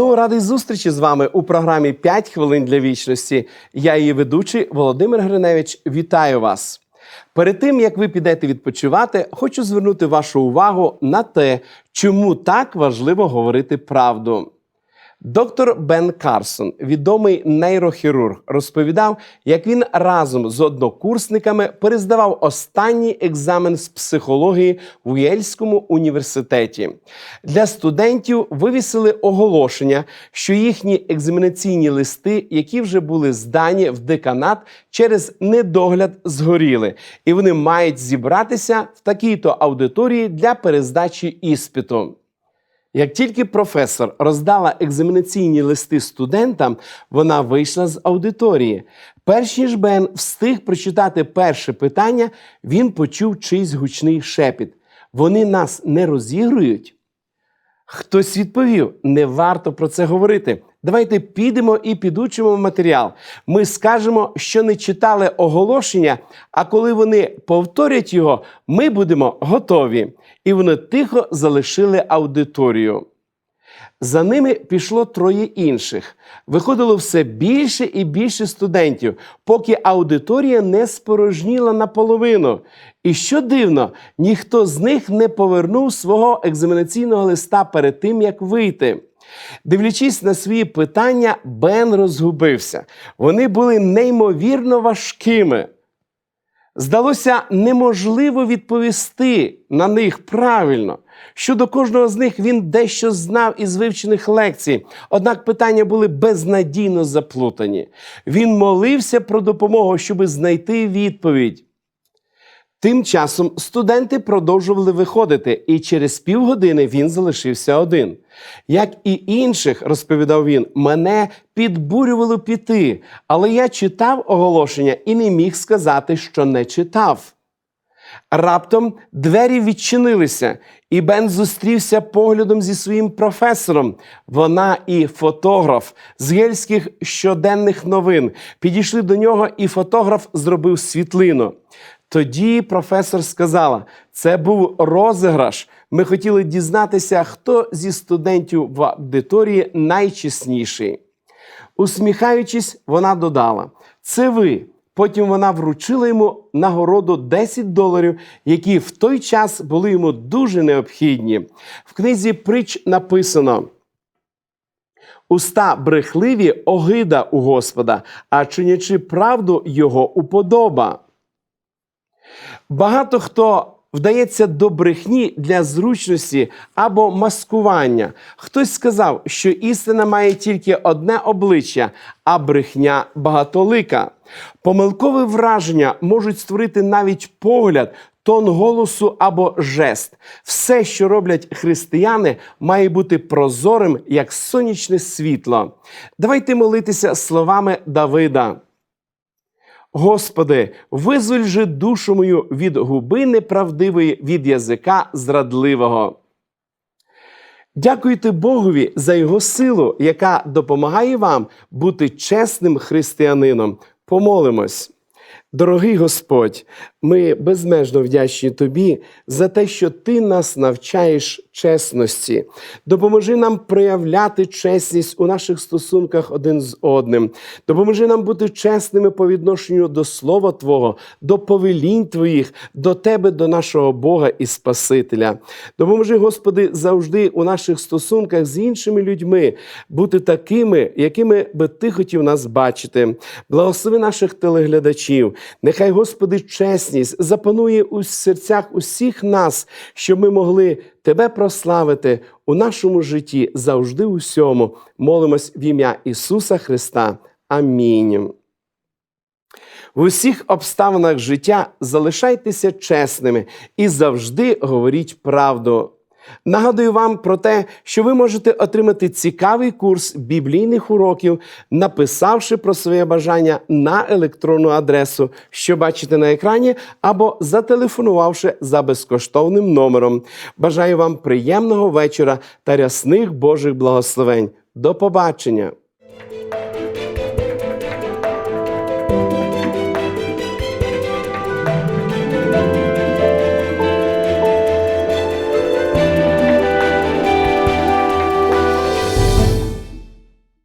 Знову радий зустрічі з вами у програмі «5 хвилин для вічності. Я її ведучий Володимир Гриневич. Вітаю вас. Перед тим як ви підете відпочивати, хочу звернути вашу увагу на те, чому так важливо говорити правду. Доктор Бен Карсон, відомий нейрохірург, розповідав, як він разом з однокурсниками перездавав останній екзамен з психології в Єльському університеті. Для студентів вивісили оголошення, що їхні екзаменаційні листи, які вже були здані в деканат, через недогляд згоріли, і вони мають зібратися в такій-то аудиторії для перездачі іспиту. Як тільки професор роздала екзаменаційні листи студентам, вона вийшла з аудиторії. Перш ніж Бен встиг прочитати перше питання, він почув чийсь гучний шепіт. Вони нас не розігрують. Хтось відповів: не варто про це говорити. Давайте підемо і підучимо матеріал. Ми скажемо, що не читали оголошення, а коли вони повторять його, ми будемо готові. І вони тихо залишили аудиторію. За ними пішло троє інших. Виходило все більше і більше студентів, поки аудиторія не спорожніла наполовину. І що дивно, ніхто з них не повернув свого екзаменаційного листа перед тим, як вийти. Дивлячись на свої питання, Бен розгубився. Вони були неймовірно важкими. Здалося неможливо відповісти на них правильно. Щодо кожного з них він дещо знав із вивчених лекцій, однак питання були безнадійно заплутані. Він молився про допомогу, щоби знайти відповідь. Тим часом студенти продовжували виходити, і через півгодини він залишився один. Як і інших, розповідав він, мене підбурювало піти, але я читав оголошення і не міг сказати, що не читав. Раптом двері відчинилися, і Бен зустрівся поглядом зі своїм професором. Вона і фотограф з гельських щоденних новин підійшли до нього, і фотограф зробив світлину. Тоді професор сказала: це був розіграш. Ми хотіли дізнатися, хто зі студентів в аудиторії найчесніший. Усміхаючись, вона додала: Це ви. Потім вона вручила йому нагороду 10 доларів, які в той час були йому дуже необхідні. В книзі притч написано. Уста брехливі огида у Господа, а чинячи правду його уподоба. Багато хто вдається до брехні для зручності або маскування. Хтось сказав, що істина має тільки одне обличчя, а брехня багатолика. Помилкове враження можуть створити навіть погляд. Тон голосу або жест. Все, що роблять християни, має бути прозорим, як сонячне світло. Давайте молитися словами Давида. Господи, визволь же душу мою від губи неправдивої, від язика зрадливого. Дякуйте Богові за його силу, яка допомагає вам бути чесним християнином. Помолимось. Дорогий Господь, ми безмежно вдячні Тобі за те, що Ти нас навчаєш чесності. Допоможи нам проявляти чесність у наших стосунках один з одним. Допоможи нам бути чесними по відношенню до Слова Твого, до повелінь Твоїх, до Тебе, до нашого Бога і Спасителя. Допоможи, Господи, завжди у наших стосунках з іншими людьми бути такими, якими би Ти хотів нас бачити. Благослови наших телеглядачів. Нехай, Господи, чесність запанує у серцях усіх нас, щоб ми могли Тебе прославити у нашому житті завжди усьому. Молимось в ім'я Ісуса Христа. Амінь. В усіх обставинах життя залишайтеся чесними і завжди говоріть правду. Нагадую вам про те, що ви можете отримати цікавий курс біблійних уроків, написавши про своє бажання на електронну адресу, що бачите на екрані, або зателефонувавши за безкоштовним номером. Бажаю вам приємного вечора та рясних Божих благословень. До побачення!